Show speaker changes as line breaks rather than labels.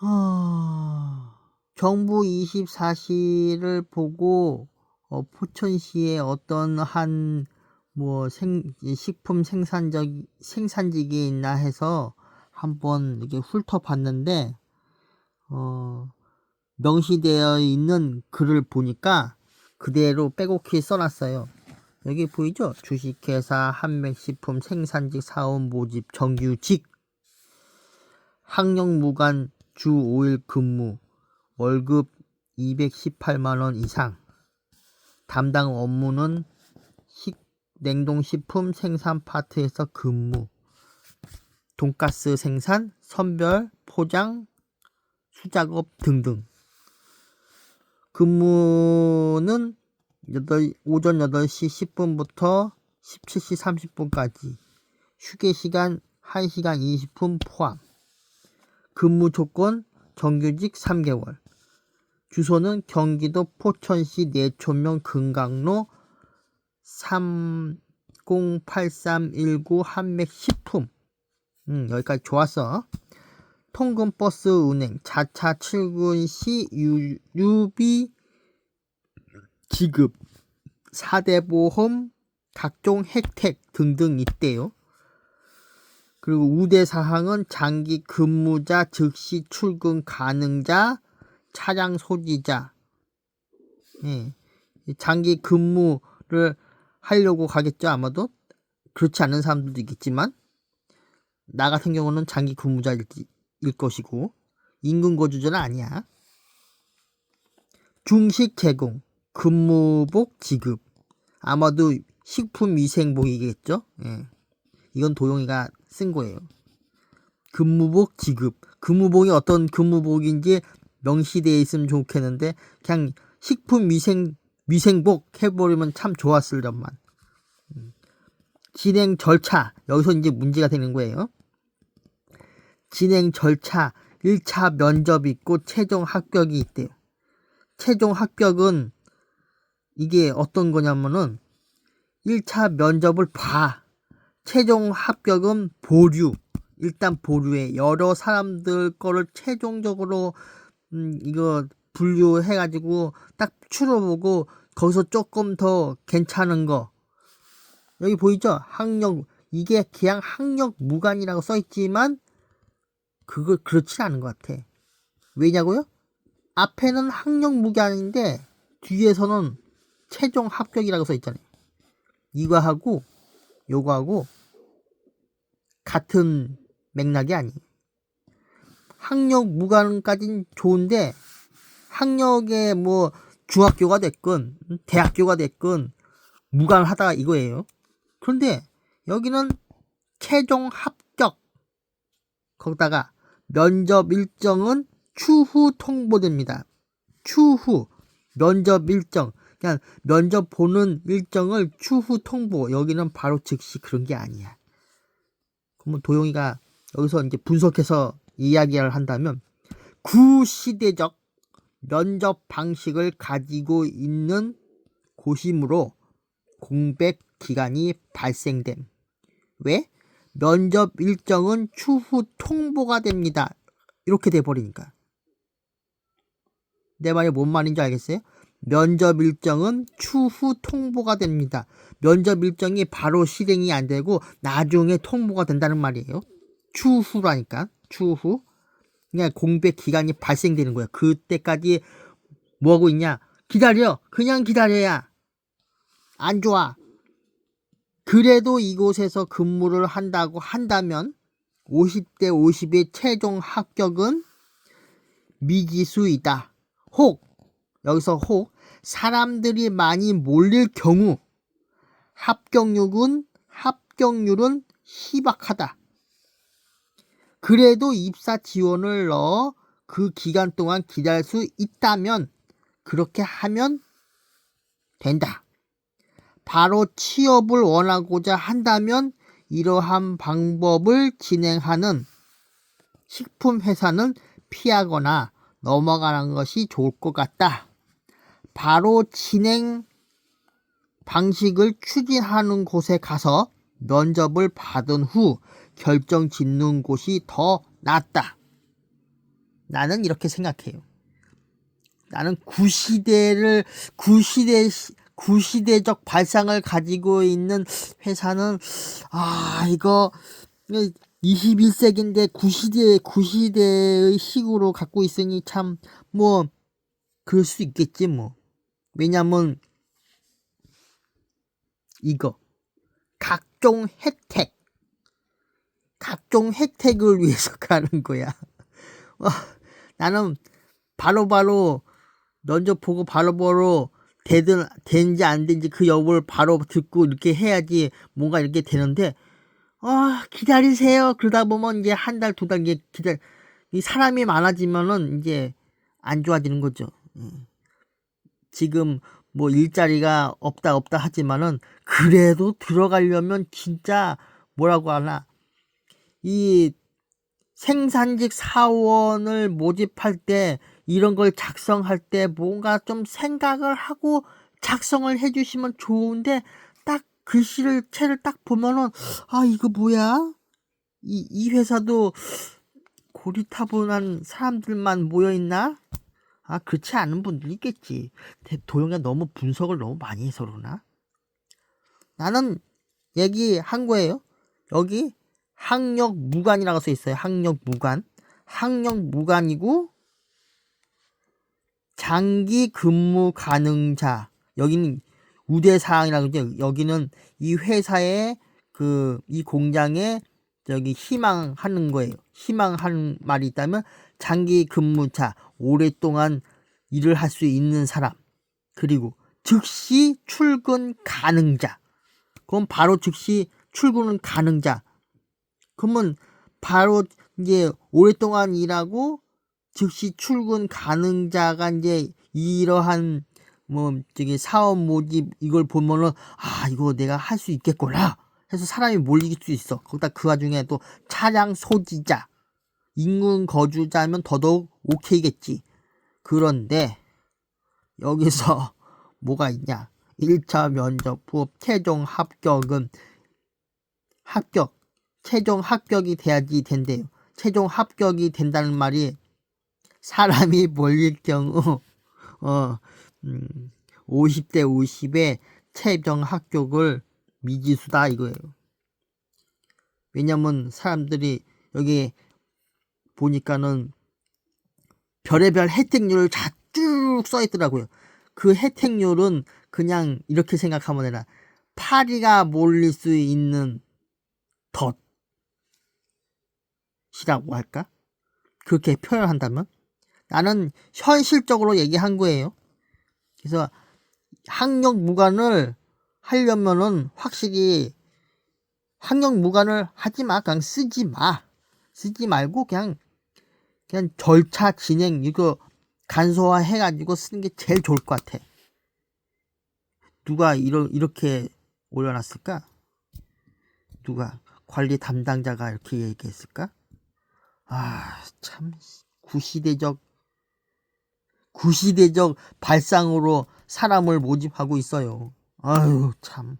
하... 정부 24시를 보고 어, 포천시에 어떤 한 뭐 생, 식품 생산적 생산직이 있나 해서 한번 이렇게 훑어봤는데 어, 명시되어 있는 글을 보니까 그대로 빼곡히 써놨어요. 여기 보이죠? 주식회사 한맥식품 생산직 사원 모집 정규직 학력무관 주 5일 근무 월급 218만원 이상. 담당 업무는 식, 냉동식품 생산 파트에서 근무. 돈가스 생산, 선별, 포장, 수작업 등등. 근무는 8, 오전 8시 10분부터 17시 30분까지. 휴게 시간 1시간 20분 포함 근무 조건 정규직 3개월. 주소는 경기도 포천시 내촌면 금강로 308319 한맥 식품. 음, 여기까지 좋았어. 통근버스 운행 자차 출근 시 유, 유비 지급 4대 보험 각종 혜택 등등 있대요. 그리고 우대 사항은 장기 근무자 즉시 출근 가능자 차량 소지자. 예. 장기 근무를 하려고 가겠죠 아마도? 그렇지 않은 사람들도 있겠지만. 나 같은 경우는 장기 근무자일 것이고. 임금 거주자는 아니야. 중식 제공 근무복 지급. 아마도 식품 위생복이겠죠? 예. 이건 도용이가 쓴 거예요. 근무복 지급. 근무복이 어떤 근무복인지 명시되어 있으면 좋겠는데 그냥 식품 위생 위생복 해버리면 참 좋았을 점만. 음. 진행 절차. 여기서 이제 문제가 되는 거예요. 진행 절차. 1차 면접 있고 최종 합격이 있대요. 최종 합격은 이게 어떤 거냐면은 1차 면접을 봐 최종 합격은 보류 일단 보류해 여러 사람들 거를 최종적으로 음, 이거 분류해 가지고 딱 추려보고 거기서 조금 더 괜찮은 거 여기 보이죠? 학력 이게 그냥 학력 무관이라고 써 있지만 그거 그렇지 않은 것 같아. 왜냐고요? 앞에는 학력 무관인데 뒤에서는 최종 합격이라고 써 있잖아요. 이거하고 요거하고 같은 맥락이 아니에요. 학력 무관까지는 좋은데 학력에 뭐 중학교가 됐건 대학교가 됐건 무관하다 이거예요. 그런데 여기는 최종 합격 거기다가 면접 일정은 추후 통보됩니다. 추후 면접 일정 그냥 면접 보는 일정을 추후 통보 여기는 바로 즉시 그런 게 아니야. 그러면 도용이가 여기서 이제 분석해서 이야기를 한다면 구시대적 면접 방식을 가지고 있는 곳이므로 공백 기간이 발생됨. 왜? 면접 일정은 추후 통보가 됩니다. 이렇게 돼버리니까. 내 말이 뭔 말인지 알겠어요? 면접 일정은 추후 통보가 됩니다. 면접 일정이 바로 실행이 안 되고 나중에 통보가 된다는 말이에요. 추후라니까. 추후. 그냥 공백 기간이 발생되는 거야. 그때까지 뭐 하고 있냐? 기다려. 그냥 기다려야. 안 좋아. 그래도 이곳에서 근무를 한다고 한다면 50대 50의 최종 합격은 미지수이다. 혹 여기서 혹 사람들이 많이 몰릴 경우 합격률은 합격률은 희박하다. 그래도 입사 지원을 넣어 그 기간 동안 기다릴 수 있다면 그렇게 하면 된다. 바로 취업을 원하고자 한다면 이러한 방법을 진행하는 식품회사는 피하거나 넘어가는 것이 좋을 것 같다. 바로 진행 방식을 추진하는 곳에 가서 면접을 받은 후 결정 짓는 곳이 더 낫다. 나는 이렇게 생각해요. 나는 구시대를 구시대 구시대적 발상을 가지고 있는 회사는 아 이거 21세기인데 구시대 구시대의 식으로 갖고 있으니 참 뭐 그럴 수 있겠지 뭐 왜냐면 이거 각종 혜택 각종 혜택을 위해서 가는 거야. 어, 나는 바로바로 면접 보고 바로 바로 되든 되는지 안 되는지 그 여부를 바로 듣고 이렇게 해야지 뭔가 이렇게 되는데 아 기다리세요 그러다 보면 이제 한 달두달 이제 기다 이 사람이 많아지면은 이제 안 좋아지는 거죠. 음. 지금 뭐 일자리가 없다 없다 하지만은 그래도 들어가려면 진짜 뭐라고 하나. 이 생산직 사원을 모집할 때 이런 걸 작성할 때 뭔가 좀 생각을 하고 작성을 해주시면 좋은데 딱 글씨를 채를 딱 보면은 아 이거 뭐야? 이, 이 회사도 고리타분한 사람들만 모여 있나 아 그렇지 않은 분들이 있겠지 도영이가 너무 분석을 너무 많이 해서 그러나 나는 얘기한 거예요 여기 학력 무관이라고 써 있어요. 학력 무관. 학력 무관이고 장기 근무 가능자. 여기는 우대 사항이라고 그죠. 여기는 이 회사의 그 이 공장에 저기 희망하는 거예요. 희망하는 말이 있다면 장기 근무자, 오랫동안 일을 할 수 있는 사람. 그리고 즉시 출근 가능자. 그럼 바로 즉시 출근은 가능자. 그러면 바로 이제 오랫동안 일하고 즉시 출근 가능자가 이제 이러한 뭐 저기 사업 모집 이걸 보면은 아 이거 내가 할 수 있겠구나 해서 사람이 몰릴 수 있어. 거기다 그 와중에 또 차량 소지자 인근 거주자면 더더욱 오케이겠지. 그런데 여기서 뭐가 있냐? 1차 면접 후 최종 합격은 합격 최종 합격이 돼야지 된대요. 최종 합격이 된다는 말이 사람이 몰릴 경우 어 음, 50대 50에 최종 합격을 미지수다 이거예요. 왜냐면 사람들이 여기 보니까는 별의별 혜택률을 다쭉 써있더라고요. 그 혜택률은 그냥 이렇게 생각하면 되나 파리가 몰릴 수 있는 덫 이라고 할까? 그렇게 표현한다면? 나는 현실적으로 얘기한 거예요. 그래서 학력 무관을 하려면은 확실히 학력 무관을 하지 마. 그냥 쓰지 마. 쓰지 말고 그냥 그냥 절차 진행 이거 간소화 해가지고 쓰는 게 제일 좋을 것 같아. 누가 이러, 이렇게 올려놨을까? 누가 관리 담당자가 이렇게 얘기했을까? 아, 참, 구시대적, 구시대적 발상으로 사람을 모집하고 있어요. 아유, 참.